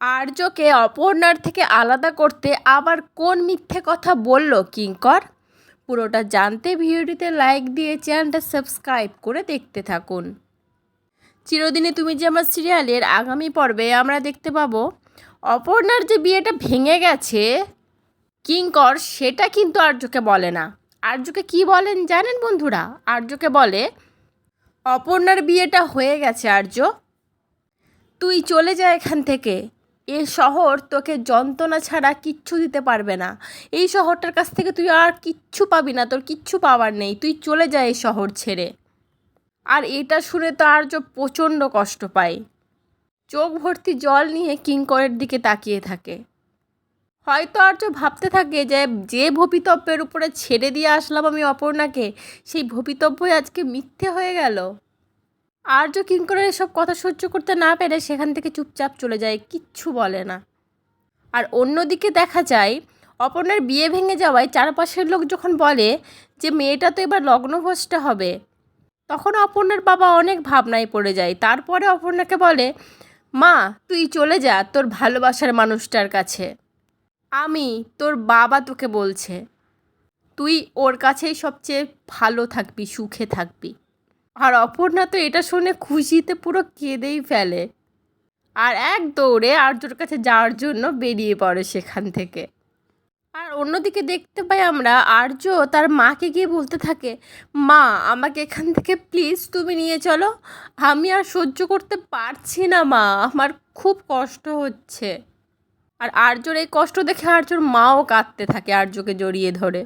আর্যকে অপর্ণার থেকে আলাদা করতে আবার কোন মিথ্যে কথা বলল কিঙ্কর? পুরোটা জানতে ভিডিওটিতে লাইক দিয়ে চ্যানেলটা সাবস্ক্রাইব করে দেখতে থাকুন। চিরদিনে তুমি যে আমার সিরিয়ালের আগামী পর্বে আমরা দেখতে পাবো, অপর্ণার যে বিয়েটা ভেঙে গেছে, কিঙ্কর সেটা কিন্তু আর্যকে বলে না। আর্যকে কি বলেন জানেন বন্ধুরা? আর্যকে বলে, অপর্ণার বিয়েটা হয়ে গেছে আর্য। তুই চলে যা এখান থেকে। এ শহর তোকে যন্ত্রণা ছাড়া কিচ্ছু দিতে পারবে না। এই শহরটার কাছ থেকে তুই আর কিচ্ছু পাবি না, তোর কিচ্ছু পাওয়ার নেই। তুই চলে যা এই শহর ছেড়ে। আর এটা শুনে তো আর্য প্রচণ্ড কষ্ট পায়। চোখ ভর্তি জল নিয়ে কিঙ্করের দিকে তাকিয়ে থাকে। হয়তো আর্য ভাবতে থাকে যে যে ভবিতব্যের উপরে ছেড়ে দিয়ে আসলাম আমি অপর্ণাকে, সেই ভবিতব্যই আজকে মিথ্যে হয়ে গেল। আর্য কিঙ্করের এসব কথা সহ্য করতে না পেরে সেখান থেকে চুপচাপ চলে যায়, কিচ্ছু বলে না। আর অন্যদিকে দেখা যায়, অপর্ণার বিয়ে ভেঙে যাওয়ায় চারপাশের লোক যখন বলে যে মেয়েটা তো এবার লগ্নভ্রষ্ট হবে, তখন অপর্ণার বাবা অনেক ভাবনায় পড়ে যায়। তারপরে অপর্ণাকে বলে, মা, তুই চলে যা তোর ভালোবাসার মানুষটার কাছে। আমি তোর বাবা তোকে বলছে, তুই ওর কাছেই সবচেয়ে ভালো থাকবি, সুখে থাকবি। আর অপর্ণা তো এটা শুনে খুশিতে পুরো কেঁদেই ফেলে। আর এক দৌড়ে আর্যর কাছে যাওয়ার জন্য বেরিয়ে পড়ে সেখান থেকে। আর অন্যদিকে দেখতে পাই আমরা আর্য তার মাকে গিয়ে বলতে থাকে, মা, আমাকে এখান থেকে প্লিজ তুমি নিয়ে চলো। আমি আর সহ্য করতে পারছি না, মা। আমার খুব কষ্ট হচ্ছে। আর আর্যর এই কষ্ট দেখে আর্যর মাও কাঁদতে থাকে আর্যকে জড়িয়ে ধরে।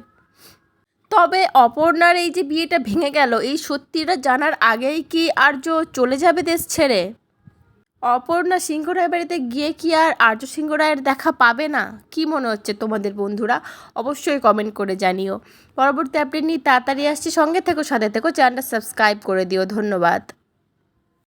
তবে অপর্ণার এই যে বিয়েটা ভেঙে গেল, এই সত্যিটা জানার আগেই কি আর্য চলে যাবে দেশ ছেড়ে? অপর্ণা সিংহ রায় বাড়িতে গিয়ে কি আর আর্য সিংহ রায়ের দেখা পাবে না? কি মনে হচ্ছে তোমাদের বন্ধুরা? অবশ্যই কমেন্ট করে জানিও। পরবর্তী আপডেট নিয়ে তাড়াতাড়ি আসছি। সঙ্গে থেকো, সাথে থেকো চ্যানেলটা সাবস্ক্রাইব করে দিও। ধন্যবাদ।